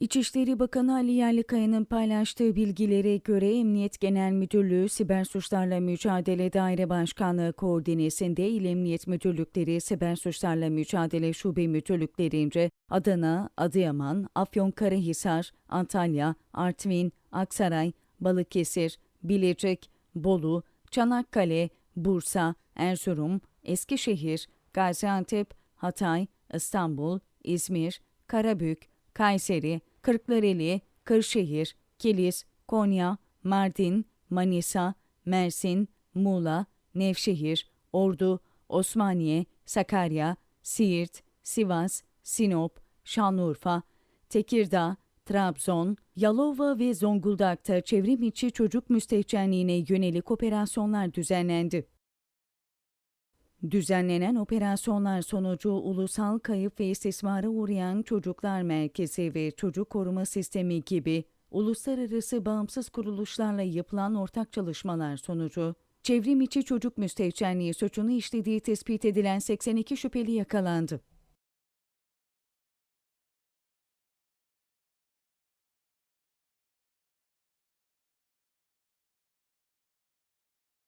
İçişleri Bakanı Ali Yerlikaya'nın paylaştığı bilgilere göre Emniyet Genel Müdürlüğü Siber Suçlarla Mücadele Daire Başkanlığı koordinesinde İl Emniyet Müdürlükleri Siber Suçlarla Mücadele Şube Müdürlüklerince Adana, Adıyaman, Afyonkarahisar, Antalya, Artvin, Aksaray, Balıkesir, Bilecik, Bolu, Çanakkale, Bursa, Erzurum, Eskişehir, Gaziantep, Hatay, İstanbul, İzmir, Karabük, Kayseri, Kırklareli, Kırşehir, Kilis, Konya, Mardin, Manisa, Mersin, Muğla, Nevşehir, Ordu, Osmaniye, Sakarya, Siirt, Sivas, Sinop, Şanlıurfa, Tekirdağ, Trabzon, Yalova ve Zonguldak'ta çevrim içi çocuk müstehcenliğine yönelik operasyonlar düzenlendi. Düzenlenen operasyonlar sonucu ulusal kayıp ve istismara uğrayan çocuklar merkezi ve çocuk koruma sistemi gibi uluslararası bağımsız kuruluşlarla yapılan ortak çalışmalar sonucu çevrim içi çocuk müstehcenliği suçunu işlediği tespit edilen 82 şüpheli yakalandı.